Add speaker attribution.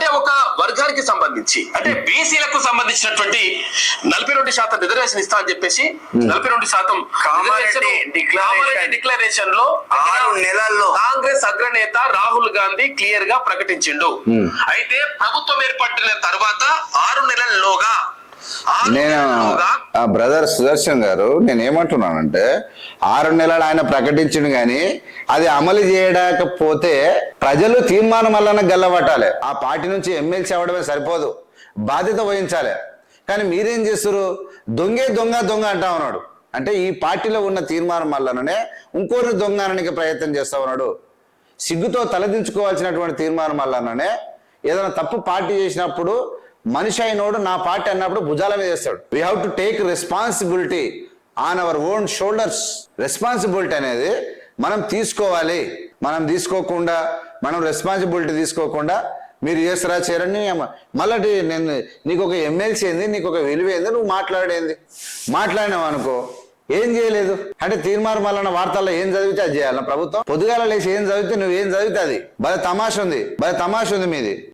Speaker 1: అంటే ఒక వర్గానికి సంబంధించి. అంటే బీసీలకు సంబంధించినటువంటి నలభై రెండు శాతం రిజర్వేషన్ ఇస్తా అని చెప్పేసి నలభై రెండు శాతం. డిక్లరేషన్లో
Speaker 2: ఆరు నెలల్లో.
Speaker 1: కాంగ్రెస్ అగ్రనేత రాహుల్ గాంధీ క్లియర్గా ప్రకటించిండు అయితే ప్రభుత్వం ఏర్పడిన తర్వాత ఆరు నెలల్లోగా ఆరు
Speaker 3: నేను
Speaker 1: నెలల్లోగా
Speaker 3: ఆ బ్రదర్ సుదర్శన్ గారు నేను ఏమంటున్నానంటే ఆరు నెలలు ఆయన ప్రకటించను కానీ అది అమలు చేయకపోతే ప్రజలు తీర్మానం వల్లన గల్లబట్టాలి. ఆ పార్టీ నుంచి ఎమ్మెల్సీ అవ్వడమే సరిపోదు. బాధ్యత వహించాలి. కానీ మీరేం చేస్తారు దొంగే దొంగ దొంగ అంటా ఉన్నాడు. అంటే ఈ పార్టీలో ఉన్న తీర్మానం వల్లనే ఇంకోరిని దొంగ అనడానికి ప్రయత్నం చేస్తా ఉన్నాడు. సిగ్గుతో తలదించుకోవాల్సినటువంటి తీర్మానం వల్లనే ఏదైనా తప్పు పార్టీ చేసినప్పుడు మనిషి అయినోడు నా పార్టీ అన్నప్పుడు భుజాల మీద వేస్తాడు. We have to take responsibility on our own shoulders responsibility అనేది మనం తీసుకోవాలి. మనం తీసుకోకుండా మనం రెస్పాన్సిబిలిటీ తీసుకోకుండా మీరు చేస్తారా చేయరని మళ్ళీ నేను నీకు ఒక ఎమ్మెల్సీ ఏంది నీకు ఒక విలువ ఏంది నువ్వు మాట్లాడేంది. మాట్లాడినావు అనుకో ఏం చేయలేదు? అంటే తీర్మానం వలన వార్తల్లో ఏం చదివితే అది చేయాలి. ప్రభుత్వం పొద్దుగాల లేచి ఏం చదివితే నువ్వు ఏం చదివితే అది. భలే తమాష ఉంది. భలే తమాష ఉంది మీది.